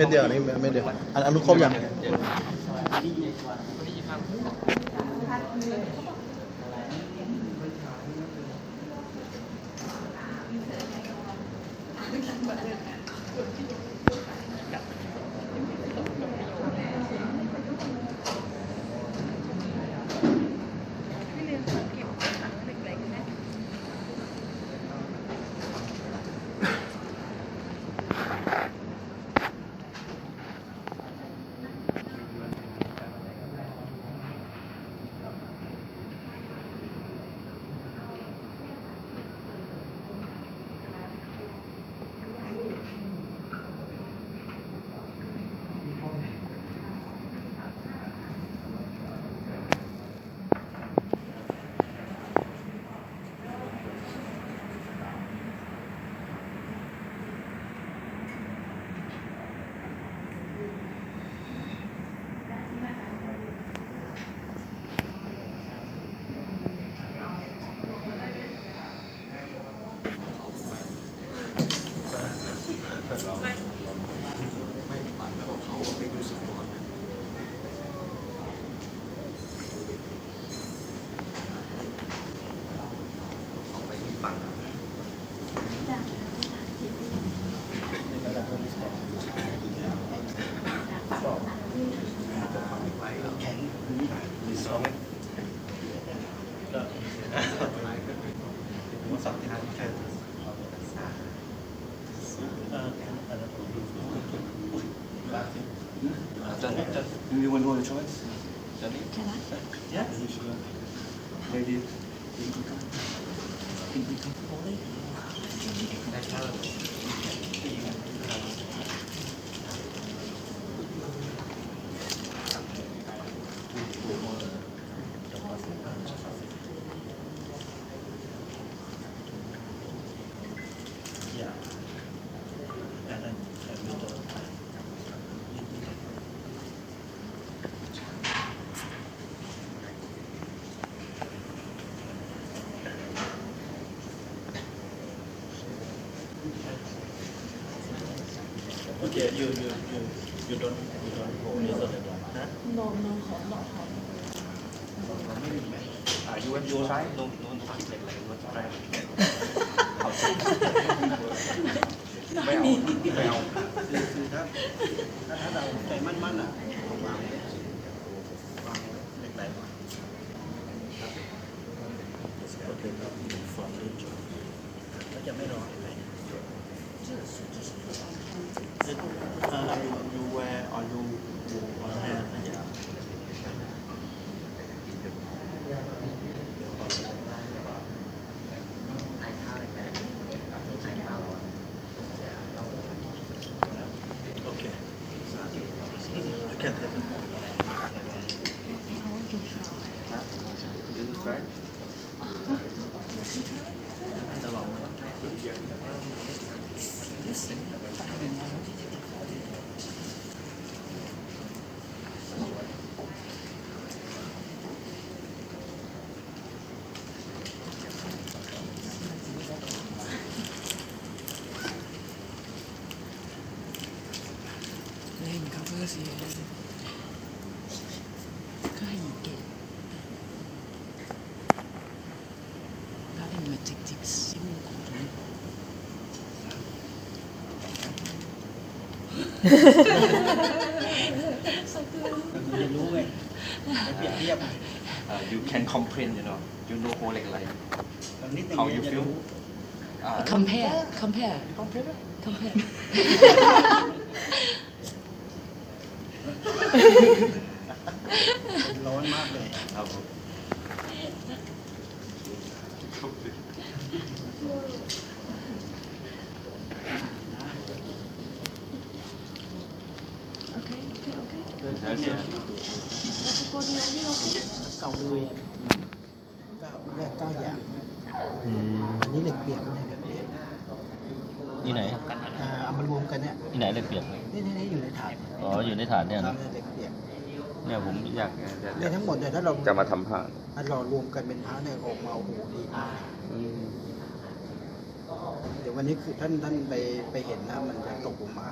ม็ดเดียวนี่เม็ดเดียวอันอันนู้ครบยัง you want to go on a choice? Johnny? Can I? Yeah. Maybe. Yeah. Okay, you you you you don't you don't hold this on the door, huh? No, no, hot, not hot. อ่า you want to try? No, no, no. Keep like like you want to try. เอาสิไม่เอา ไม่เอา คือคือถ้าถ้าถ้าเราใจมั่นๆอะวางว เรียนรู้ไงไปเปรียบเทียบ Uh, you can comprehend, you know. You know how like like. ตอนนิดนึง How เนี่ you ยจะ feel? รู้ Uh, compare, compare, comprehend. compare. ร้อนมากเลย ครับผม Okay, okay, okay. แล้ว เก่าเลยก้าแรกเก้าอย่างอืมอันนี้เหล็กเปียกนี่ยเหล็กเปียกที่ไหนอ่าเอามารวมกันเนี่ยที่ไหนเหล็กเปียกนี่นี่นี่อยู่ในถาดอ๋ออยู่ในฐานเนี่ยนะเหล็กเปียกเนี่ยผมอยากเนี่ยทั้งหมดเนี่ยถ้าเราจะมาทำผ้าถ้าเรารวมกันเป็นพระเนี่ยออกมาโอ้โหดีมาก เดี๋ยววันนี้คือท่านท่านไปไปเห็นนะมันจะตกลงมา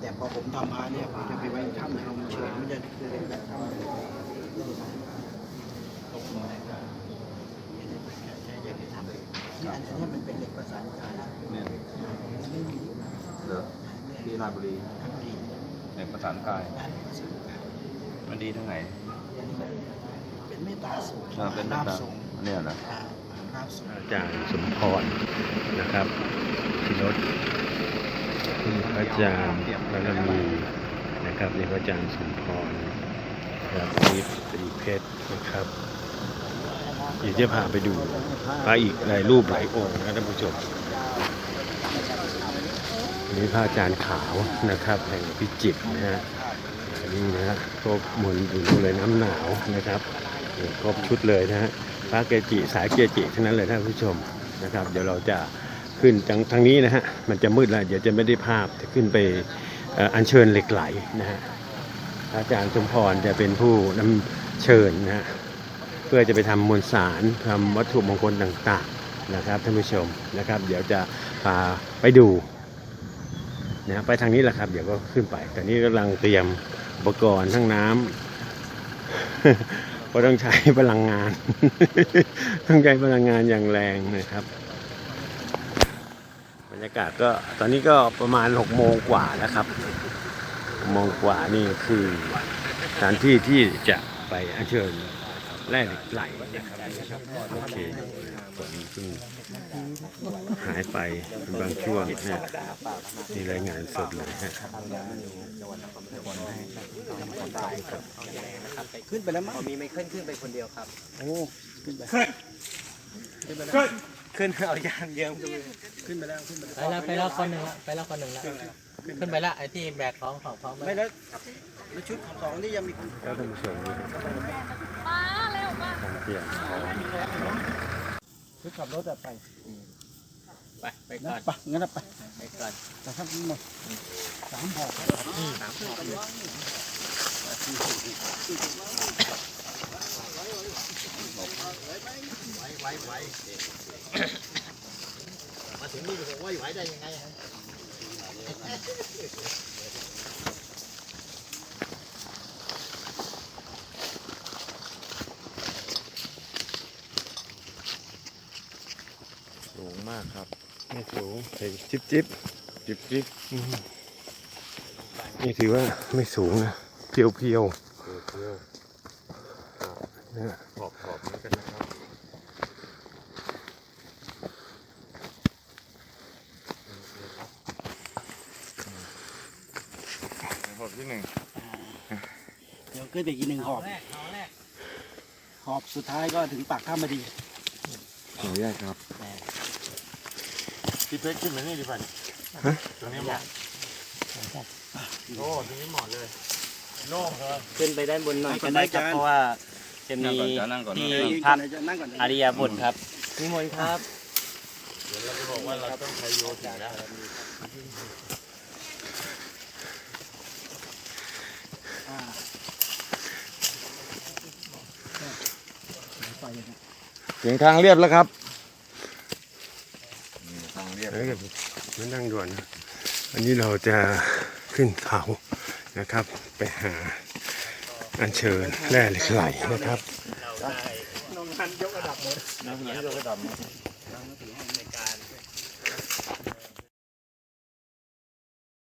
แต่พอผมทำมาเนี่ยผมจะไปไว้ถ้ำลมเฉยมันจะเป็นแบบถ้ำตกลงได้ใช่อย่าที่ทำนี่อันนี้มันเป็นเหล็กประสานกันเนี่ยเหรอที่ราชบุรีทั้งดีในประสานกายมันดีทั้งไหน เป็นเมตตาสูงอ่าเป็นราบตาสูงเนี่ยนะ อาราบสูงอาจารย์สมพรนะครับที่รถคุณพระอาจารย์บารมีนะครับนี่พระอาจารย์สมพรครับนี่สีเพชรนะครับเดี๋ยวจะพาไปดูพระอีกหลายรูปหลายองค์นะท่านผู้ชมนี่พระอาจารย์ขาวนะครับแห่งพิจิตรนะฮะนนี้นะฮะครบหมุนอยู่เลยน้ำหนาวนะครับครบชุดเลยนะฮะ พระเกจิสายเกจิทั้งนั้นเลยท่านผู้ชมนะครับ เดี๋ยวเราจะขึ้นทางทางนี้นะฮะมันจะมืดแล้วเดี๋ยวจะไม่ได้ภาพจะขึ้นไปอัญเชิญเหล็กไหลนะฮะพระอาจารย์สมพรจะเป็นผู้นำเชิญนะฮะเพื่อจะไปทำมวลสารทำวัตถุมงคลต่างๆนะครับท่านผู้ชมนะครับ เดี๋ยวจะพาไปดูนะฮะไปทางนี้แหละครับ เดี๋ยวก็ขึ้นไปแต่นี้กำลังเตรียมอุปกรณ์ทั้งน้ำเพราะต้องใช้พลังงาน ต้องใช้พลังงานอย่างแรงนะครับบรรยากาศก็ตอนนี้ก็ประมาณ6โมงกว่าแล้วครับโมงกว่านี่คือสถานที่ที่จะไปอัญเชิญแร่เหล็กไหลนะครับโอเคฝนเพิ่งหายไปเป็นบางช่วงนะนี่รายงานสดเลยฮะ ขึ้นไปแล้วมั้งมีไม่ขึ้นขึ้นไปคนเดียวครับ โอ้ ขึ้นไป ขึ้นเอายางเยิมขึ้นขึ้นไปแล้วขึ้นไปแล้ว ไปแล้วไปแล้วคนหนึ่งละไปแล้วคนหนึ่งละขึ้นไปละไอ้ที่แบกของของของไม่แล้วแล้วชุดของสองนี่ยังมีคนแล้วท่านผู้ชมนี่การเตรียมพร้อมชุดขับรถอะไป ไปไปนะก่อนไปงั้นอะไปไปก่อนแต่ถ้าหมดสามห่อสามขอบมาถึงนี่ผมว่าไหวได้ยังไงฮะ สูงมากครับ ไม่สูงแต่จิบจิบจิบจิบอืมนี่ถือว่าไม่สูงนะเพียวเพียวเพียวนะขอบขอบนี้กันนะครับขอบที่หนึ่งเดี๋ยวขึ้นไปอีกหนึ่งหอบแรกเอาแรกหอบสุดท้ายก็ถึงปากถ้ำมาดีขออนุญาตครับ พี่เพชรขึ้นมานี่ดีกว่าตรงนี้เหมาะโอ้ตรงนี้เหมาะเลยโล่งเลยขึ้นไปด้านบนหน่อยไปก่ก็อนได้นะครับอาจารย์เพราะว่าจะมีนั่งก่อนที่นั่งก่อนพักนั่งก่อนนะอาริยบุตรครับนิมนต์ครับเราจะบอกว่าเราต้องใช้โยถึงนะอ่าไปอย่างนั้นถึงทางเรียบแล้วครับทางเรียบเฮ้ยมันนั่งด่วนนะวันนี้เราจะขึ้นเขานะครับ ไปหาอัญเชิญแร่เหล็กไหลนะครับนั่งไหนเราก็ดำ